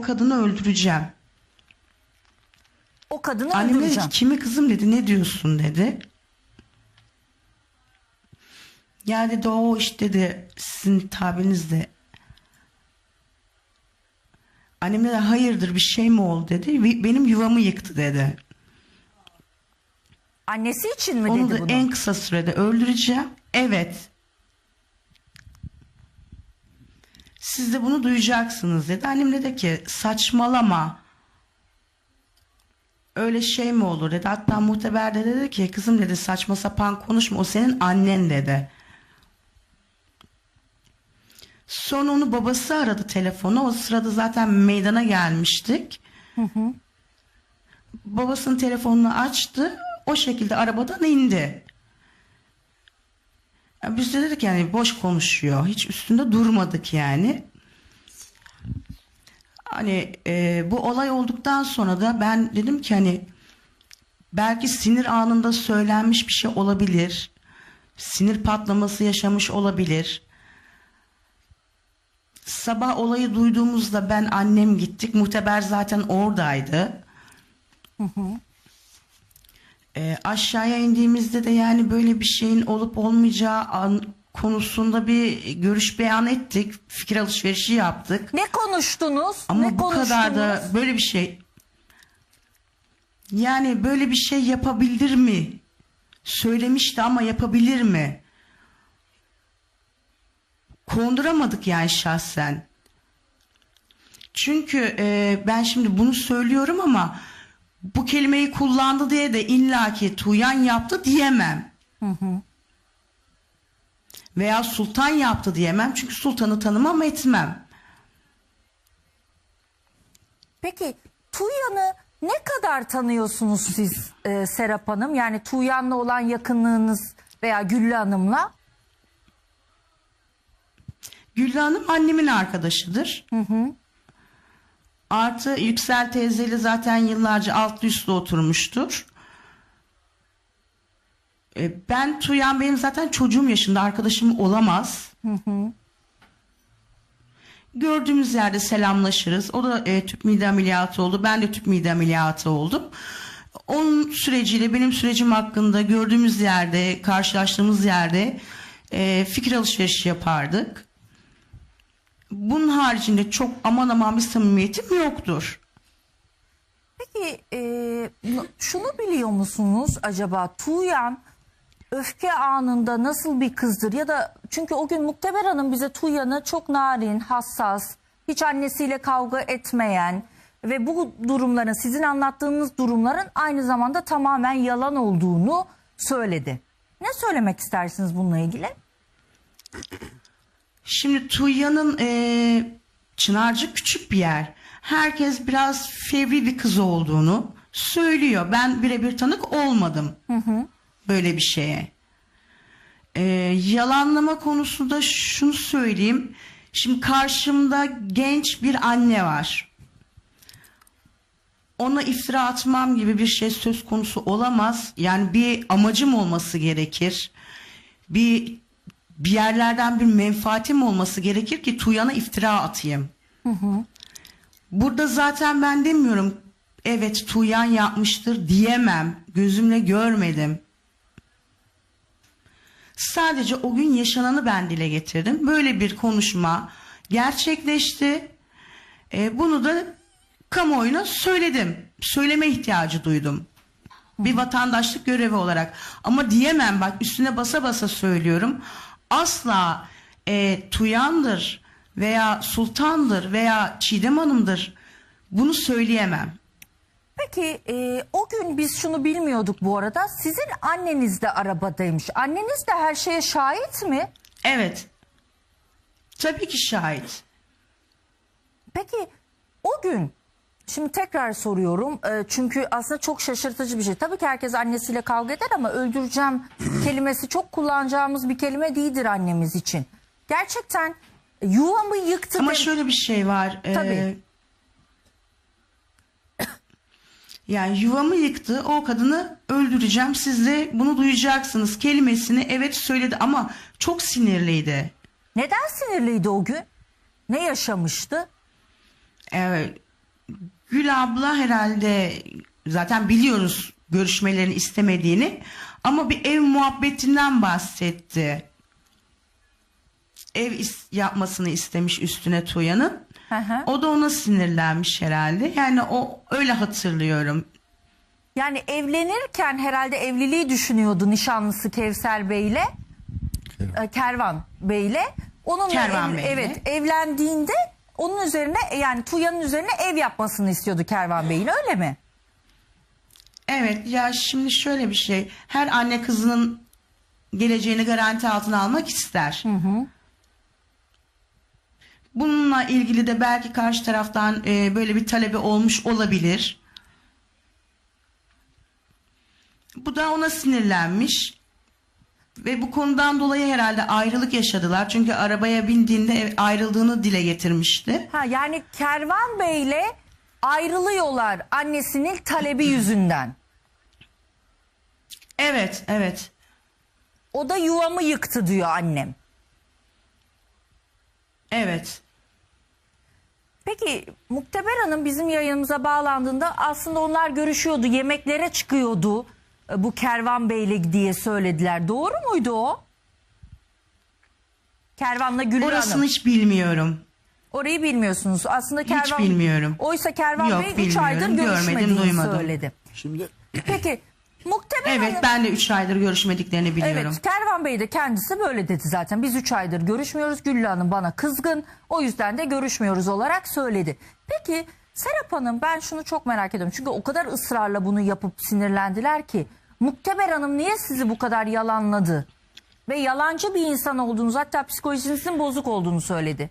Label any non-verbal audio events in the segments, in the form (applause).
o kadını öldüreceğim. O kadını Annem öldüreceğim. ki kimi kızım dedi ne diyorsun dedi. Ya dedi o işte dedi sizin tabinizde. Annem dedi hayırdır bir şey mi oldu dedi. "Be- Benim yuvamı yıktı dedi. Annesi için mi Onu dedi da bunu? en kısa sürede öldüreceğim. Evet. Siz de bunu duyacaksınız dedi. Annem dedi ki saçmalama. Öyle şey mi olur dedi. Hatta muhteber de dedi ki kızım dedi saçma sapan konuşma o senin annen dedi. Sonra onu babası aradı telefonu. O sırada zaten meydana gelmiştik. Babasının telefonunu açtı. O şekilde arabadan indi. Biz de dedik yani boş konuşuyor. Hiç üstünde durmadık yani. Hani e, bu olay olduktan sonra da ben dedim ki hani belki sinir anında söylenmiş bir şey olabilir. Sinir patlaması yaşamış olabilir. Sabah olayı duyduğumuzda ben annem gittik. Muhteber zaten oradaydı. E, aşağıya indiğimizde de yani böyle bir şeyin olup olmayacağı an, konusunda bir görüş beyan ettik. Fikir alışverişi yaptık. Ne konuştunuz? Ama ne bu kadar da konuştunuz? böyle bir şey yani böyle bir şey yapabilir mi? Söylemişti ama yapabilir mi? Konduramadık yani şahsen. Çünkü e, ben şimdi bunu söylüyorum ama bu kelimeyi kullandı diye de illaki Tuğyan yaptı diyemem. Veya Sultan yaptı diyemem. Çünkü Sultan'ı tanımam etmem. Peki Tuğyan'ı ne kadar tanıyorsunuz siz e, Serap Hanım? Yani Tuğyan'la olan yakınlığınız veya Güllü Hanım'la? Güllü Hanım annemin arkadaşıdır. Artı Yüksel teyzeyle zaten yıllarca altlı üstlü oturmuştur. E, Ben Tuğyan benim zaten çocuğum yaşında arkadaşım olamaz. Gördüğümüz yerde selamlaşırız. O da e, tüp mide ameliyatı oldu. Ben de tüp mide ameliyatı oldum. Onun süreciyle benim sürecim hakkında gördüğümüz yerde, karşılaştığımız yerde e, fikir alışverişi yapardık. Bunun haricinde çok aman aman bir samimiyetim yoktur. Peki e, şunu biliyor musunuz acaba Tuğyan öfke anında nasıl bir kızdır ya da çünkü o gün Mukteber Hanım bize Tuğyan'ı çok narin, hassas, hiç annesiyle kavga etmeyen ve bu durumların sizin anlattığınız durumların aynı zamanda tamamen yalan olduğunu söyledi. Ne söylemek istersiniz bununla ilgili? Şimdi Tuğya'nın eee Çınarcık küçük bir yer. Herkes biraz fevri bir kız olduğunu söylüyor. Ben birebir tanık olmadım böyle bir şeye. Eee, yalanlama konusunda şunu söyleyeyim. Şimdi karşımda genç bir anne var. Ona iftira atmam gibi bir şey söz konusu olamaz. Yani bir amacım olması gerekir. Bir bir yerlerden bir menfaatim olması gerekir ki Tuyan'a iftira atayım. Burada zaten ben demiyorum evet Tuyan yapmıştır diyemem. Gözümle görmedim. Sadece o gün yaşananı ben dile getirdim. Böyle bir konuşma gerçekleşti. E, bunu da kamuoyuna söyledim. Söyleme ihtiyacı duydum. Bir vatandaşlık görevi olarak. Ama diyemem bak üstüne basa basa söylüyorum. Asla e, Tuyan'dır veya Sultan'dır veya Çiğdem Hanım'dır. Bunu söyleyemem. Peki e, o gün biz şunu bilmiyorduk bu arada. Sizin anneniz de arabadaymış. Anneniz de her şeye şahit mi? Evet. Tabii ki şahit. Peki o gün şimdi tekrar soruyorum e, çünkü aslında çok şaşırtıcı bir şey. Tabii ki herkes annesiyle kavga eder ama öldüreceğim kelimesi çok kullanacağımız bir kelime değildir annemiz için. Gerçekten yuvamı yıktı. Ama de- şöyle bir şey var. e, Tabii. (coughs) yani yuvamı yıktı. O kadını öldüreceğim. Siz de bunu duyacaksınız. Kelimesini evet söyledi ama çok sinirliydi. Neden sinirliydi o gün? Ne yaşamıştı? Evet. Gül abla herhalde zaten biliyoruz görüşmelerini istemediğini ama bir ev muhabbetinden bahsetti. Ev is- yapmasını istemiş üstüne. Hı hı. O da ona sinirlenmiş herhalde. Yani o öyle hatırlıyorum. Yani evlenirken herhalde evliliği düşünüyordu nişanlısı Kevser Bey'le. e, Kervan Bey'le. Onunla Kervan ev- Bey'le. evet evlendiğinde onun üzerine yani Tuya'nın üzerine ev yapmasını istiyordu Kervan Bey'in öyle mi? Evet ya şimdi şöyle bir şey. Her anne kızının geleceğini garanti altına almak ister. Bununla ilgili de belki karşı taraftan e, böyle bir talebi olmuş olabilir. Bu da ona sinirlenmiş. Ve bu konudan dolayı herhalde ayrılık yaşadılar. Çünkü arabaya bindiğinde ayrıldığını dile getirmişti. Ha yani Kervan Bey'le ayrılıyorlar annesinin talebi yüzünden. Evet, evet. O da yuvamı yıktı diyor annem. Evet. Peki Mukteber Hanım bizim yayınımıza bağlandığında aslında onlar görüşüyordu, yemeklere çıkıyordu bu Kervan Bey'le diye söylediler. Doğru muydu o? Kervan'la Gülür Orasını Hanım. hiç bilmiyorum. Orayı bilmiyorsunuz. Aslında Kervan bilmiyorum. Oysa Kervan Yok, Bey 3 bilmiyorum. aydır Görmedim, görüşmediğini duymadım. söyledi. Şimdi Peki Mukteber Evet ben de 3 aydır görüşmediklerini biliyorum. Evet Kervan Bey de kendisi böyle dedi zaten. Biz 3 aydır görüşmüyoruz. Güllü Hanım bana kızgın. O yüzden de görüşmüyoruz olarak söyledi. Peki Serap Hanım ben şunu çok merak ediyorum. Çünkü o kadar ısrarla bunu yapıp sinirlendiler ki. Mukteber Hanım niye sizi bu kadar yalanladı? Ve yalancı bir insan olduğunuzu hatta psikolojinizin bozuk olduğunu söyledi.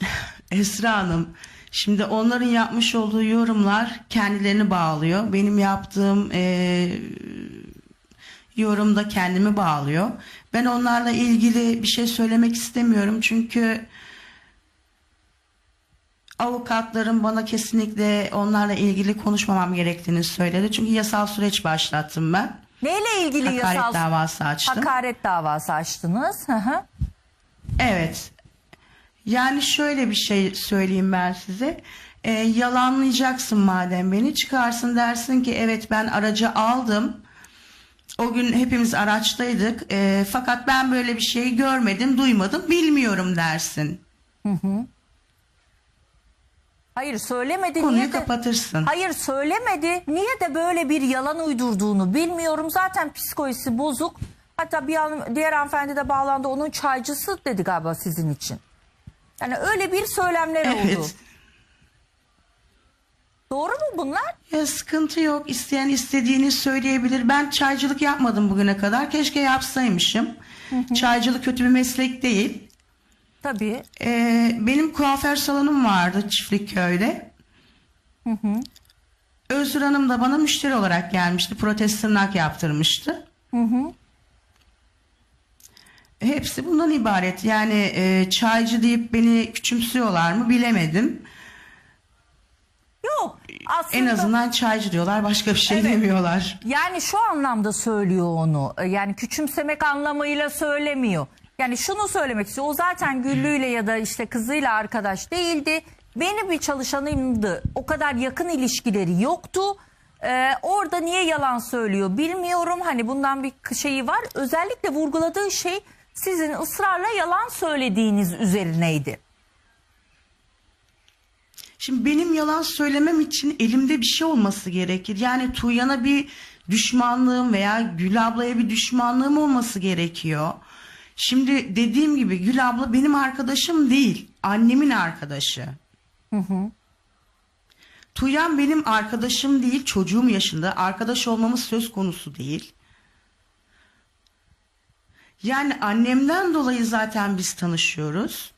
(sighs) Esra Hanım şimdi onların yapmış olduğu yorumlar kendilerini bağlıyor. Benim yaptığım eee yorumda kendimi bağlıyor. Ben onlarla ilgili bir şey söylemek istemiyorum çünkü avukatlarım bana kesinlikle onlarla ilgili konuşmamam gerektiğini söyledi. Çünkü yasal süreç başlattım ben. Neyle ilgili Hakaret yasal davası açtım. hakaret davası açtınız? Hı hı. Evet. Yani şöyle bir şey söyleyeyim ben size. Ee, yalanlayacaksın madem beni. Çıkarsın dersin ki evet ben aracı aldım. O gün hepimiz araçtaydık. Ee, fakat ben böyle bir şey görmedim, duymadım, bilmiyorum dersin. Hayır söylemedi. Konuyu niye de- kapatırsın. Hayır söylemedi. Niye de böyle bir yalan uydurduğunu bilmiyorum. Zaten psikolojisi bozuk. Hatta bir an, diğer hanımefendi de bağlandı. Onun çaycısı dedi galiba sizin için. Yani öyle bir söylemler oldu. Evet. Doğru mu bunlar? Ya sıkıntı yok. İsteyen istediğini söyleyebilir. Ben çaycılık yapmadım bugüne kadar. Keşke yapsaymışım. Çaycılık kötü bir meslek değil. Tabii. Ee, benim kuaför salonum vardı Çiftlikköy'de. Özgür Hanım da bana müşteri olarak gelmişti. Protez tırnak yaptırmıştı. Hepsi bundan ibaret. Yani e, çaycı deyip beni küçümsüyorlar mı bilemedim. Yok. Aslında En azından çaycı diyorlar. Başka bir şey Evet. demiyorlar. yani şu anlamda söylüyor onu. Yani küçümsemek anlamıyla söylemiyor. Yani şunu söylemek istiyor. O zaten Güllü'yle ya da işte kızıyla arkadaş değildi. Benim bir çalışanımdı. O kadar yakın ilişkileri yoktu. Ee, orada niye yalan söylüyor bilmiyorum. Hani bundan bir şeyi var. Özellikle vurguladığı şey sizin ısrarla yalan söylediğiniz üzerineydi. Şimdi benim yalan söylemem için elimde bir şey olması gerekir. Yani Tuğyan'a bir düşmanlığım veya Gül ablaya bir düşmanlığım olması gerekiyor. Şimdi dediğim gibi Gül abla benim arkadaşım değil. Annemin arkadaşı. Tuğyan benim arkadaşım değil. Çocuğum yaşında. Arkadaş olmamız söz konusu değil. Yani annemden dolayı zaten biz tanışıyoruz.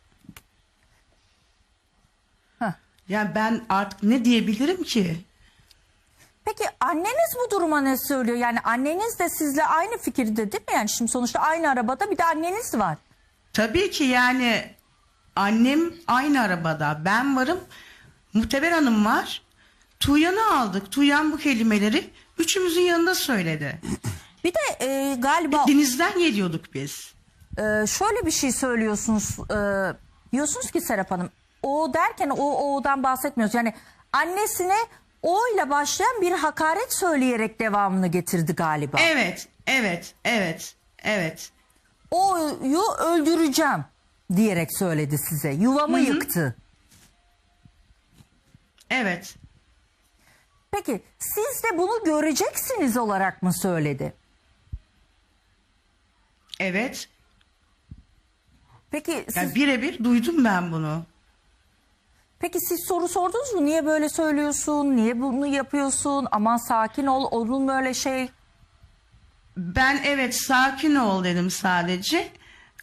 Heh. Yani ben artık ne diyebilirim ki? Peki anneniz bu duruma ne söylüyor? Yani anneniz de sizle aynı fikirde değil mi? Yani şimdi sonuçta aynı arabada bir de anneniz var. Tabii ki yani annem aynı arabada. Ben varım. Muhteber Hanım var. Tuğyan'ı aldık. Tuğyan bu kelimeleri üçümüzün yanında söyledi. (clears throat) Bir de e, galiba Denizden geliyorduk biz. e, şöyle bir şey söylüyorsunuz. E, diyorsunuz ki Serap Hanım o derken o o'dan bahsetmiyoruz. Yani annesine o ile başlayan bir hakaret söyleyerek devamını getirdi galiba. Evet, evet, evet, evet. O'yu öldüreceğim diyerek söyledi size. Yuvamı yıktı. Evet. Peki siz de bunu göreceksiniz olarak mı söyledi? Evet. Peki siz, Yani birebir duydum ben bunu. Peki siz soru sordunuz mu? Niye böyle söylüyorsun? Niye bunu yapıyorsun? Aman sakin ol. Olur mu öyle şey? Ben evet sakin ol dedim sadece.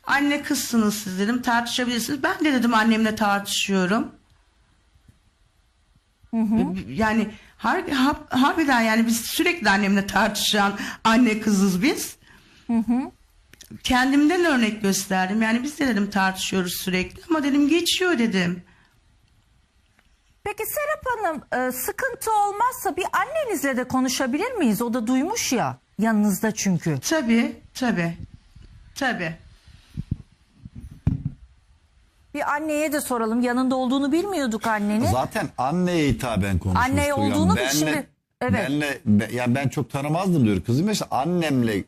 Anne kızsınız siz dedim tartışabilirsiniz. Ben de dedim annemle tartışıyorum. Yani har, har- harbiden yani biz sürekli annemle tartışan anne kızız biz. Kendimden örnek gösterdim. Yani biz de dedim tartışıyoruz sürekli ama dedim geçiyor dedim. Peki Serap Hanım e, sıkıntı olmazsa bir annenizle de konuşabilir miyiz? O da duymuş ya yanınızda çünkü. Tabii tabii tabii. Bir anneye de soralım. Yanında olduğunu bilmiyorduk annenin. Zaten anneye hitaben konuşmuştu. Anneye yani. olduğunu da benle, şimdi- evet. Benle, be- yani ben çok tanımazdım diyor kızım. Mesela annemle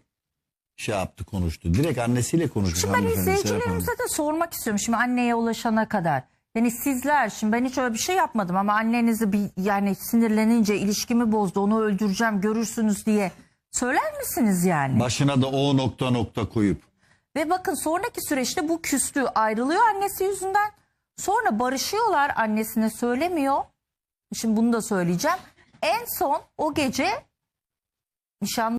şey yaptı konuştu. Direkt annesiyle konuşmuş. Şimdi ben izleyicilerimize de sormak istiyorum. Şimdi anneye ulaşana kadar. Yani sizler şimdi ben hiç öyle bir şey yapmadım ama annenizi bir yani sinirlenince ilişkimi bozdu onu öldüreceğim görürsünüz diye söyler misiniz yani? Başına da o nokta nokta koyup. Ve bakın sonraki süreçte bu küstü ayrılıyor annesi yüzünden. Sonra barışıyorlar annesine söylemiyor. Şimdi bunu da söyleyeceğim. En son o gece nişanlı